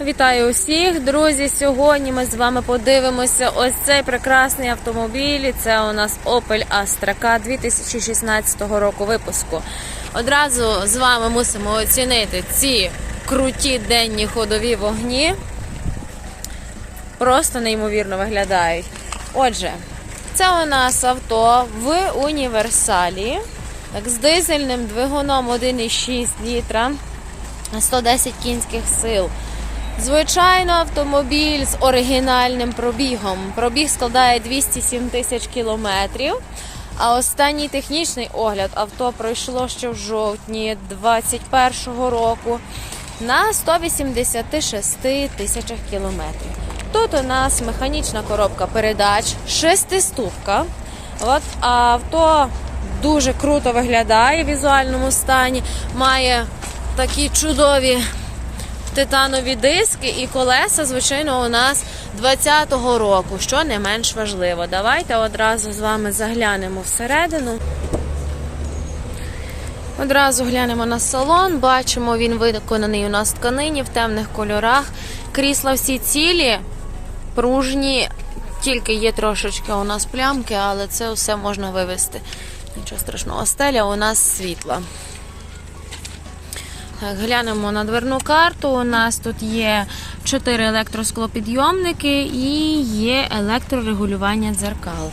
Вітаю усіх, друзі! Сьогодні ми з вами подивимося ось цей прекрасний автомобіль. Це у нас Opel Astra K 2016 року випуску. Одразу з вами мусимо оцінити ці круті денні ходові вогні. Просто неймовірно виглядають. Отже, це у нас авто в універсалі так, з дизельним двигуном 1,6 літра. 110 кінських сил. Звичайно, автомобіль з оригінальним пробігом. Пробіг складає 207 тисяч кілометрів. А останній технічний огляд авто пройшло ще в жовтні 2021 року на 186 тисячах кілометрів. Тут у нас механічна коробка передач, шестиступка. От авто дуже круто виглядає в візуальному стані. Має такі чудові титанові диски і колеса, звичайно, у нас 20-го року, що не менш важливо. Давайте одразу з вами заглянемо всередину. Одразу глянемо на салон. Бачимо, він виконаний у нас в тканині в темних кольорах. Крісла всі цілі, пружні, тільки є трошечки у нас плямки, але це все можна вивести. Нічого страшного, стеля у нас світла. Глянемо на дверну карту. У нас тут є 4 електросклопідйомники і є електрорегулювання дзеркал.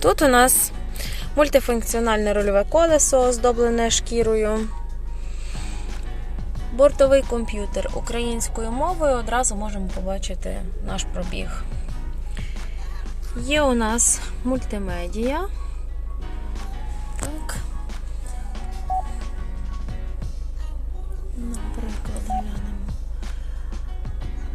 Тут у нас мультифункціональне рульове колесо, оздоблене шкірою. Бортовий комп'ютер українською мовою. Одразу можемо побачити наш пробіг. Є у нас мультимедія. Глянемо.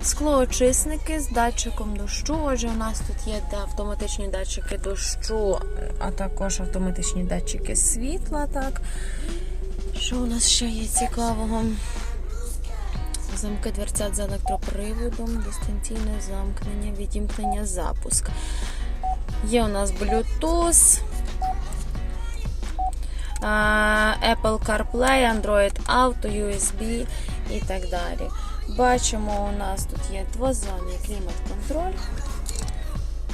Склоочисники з датчиком дощу. Отже, у нас тут є автоматичні датчики дощу, а також автоматичні датчики світла. Так. Що у нас ще є цікавого? Замки дверцят з електроприводом, дистанційне замкнення, відімкнення, запуск. Є у нас Bluetooth. Apple CarPlay, Android Auto, USB і так далі. Бачимо, у нас тут є двозонний клімат-контроль.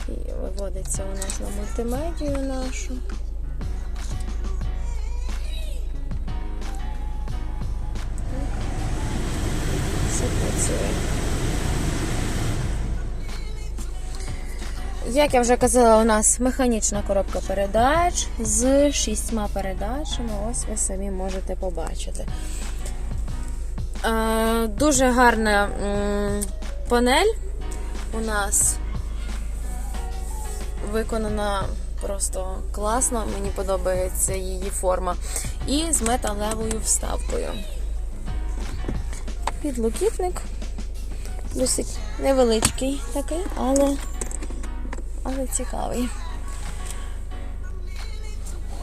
І виводиться у нас на мультимедію нашу. Як я вже казала, у нас механічна коробка передач з шістьма передачами. Ось ви самі можете побачити. Е, дуже гарна панель у нас виконана просто класно, мені подобається її форма. І з металевою вставкою. Підлокітник. Досить невеличкий такий, але але цікавий.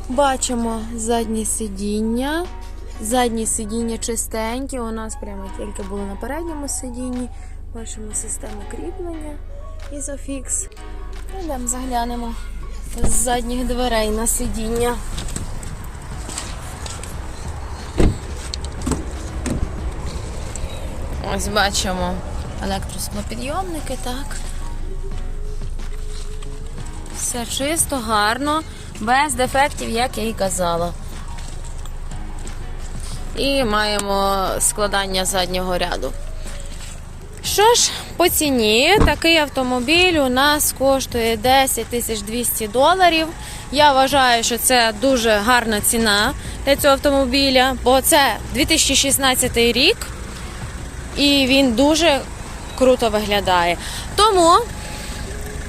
Бачимо заднє сидіння. Задні сидіння чистенькі. У нас прямо тільки було на передньому сидінні. Бачимо систему кріплення Isofix. Йдемо заглянемо з задніх дверей на сидіння. Ось бачимо електросклопідйомники, так. Все чисто, гарно, без дефектів, як я і казала. І маємо складання заднього ряду. Що ж, по ціні такий автомобіль у нас коштує 10 тисяч 200 доларів. Я вважаю, що це дуже гарна ціна для цього автомобіля, бо це 2016 рік і він дуже круто виглядає. Тому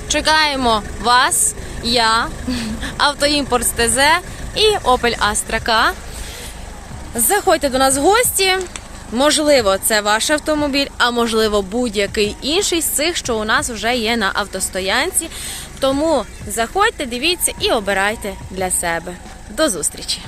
чекаємо вас, я, автоімпорт ТЗ і Opel Astra K. Заходьте до нас в гості. Можливо, це ваш автомобіль, а можливо, будь-який інший з цих, що у нас вже є на автостоянці. Тому заходьте, дивіться і обирайте для себе. До зустрічі!